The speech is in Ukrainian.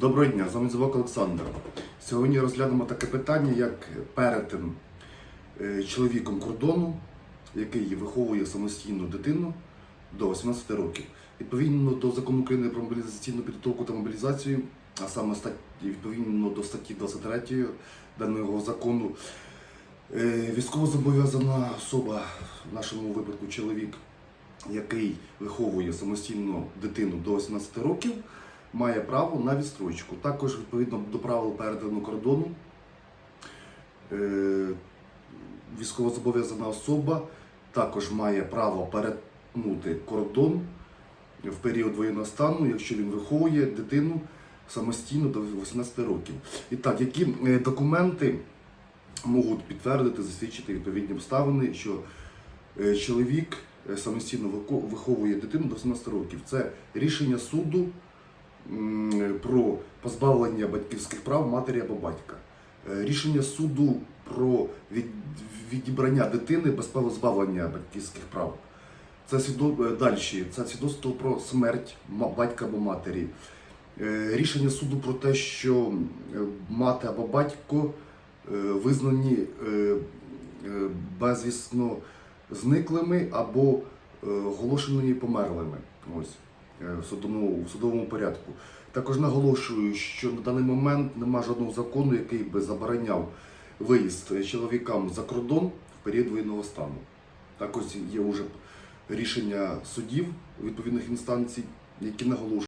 Доброго дня, з вами Зовок Олександр. Сьогодні розглянемо таке питання, як перетин е, чоловіком кордону, який виховує самостійну дитину до 18 років. Відповідно до закону України про мобілізаційну підготовку та мобілізацію, а саме відповідно до статті 23 даного закону, е, військовозобов'язана особа, в нашому випадку чоловік, який виховує самостійно дитину до 18 років, має право на відстрочку. Також відповідно до правил перетину кордону е, військовозобов'язана особа також має право перетнути кордон в період воєнного стану, якщо він виховує дитину самостійно до 18 років. І так, які е, документи можуть підтвердити, засвідчити відповідні обставини, що е, чоловік самостійно виховує дитину до 18 років. Це рішення суду про позбавлення батьківських прав матері або батька. Е, Рішення суду про відібрання дитини без позбавлення батьківських прав. Це свідо... е, далі. Це свідоцтво про смерть батька або матері. Е, Рішення суду про те, що мати або батько визнані безвісно зниклими або оголошеними померлими. Ось в судовому, в судовому порядку. Також наголошую, що на даний момент немає жодного закону, який би забороняв виїзд чоловікам за кордон в період воєнного стану. Також є вже рішення судів відповідних інстанцій, які наголошують.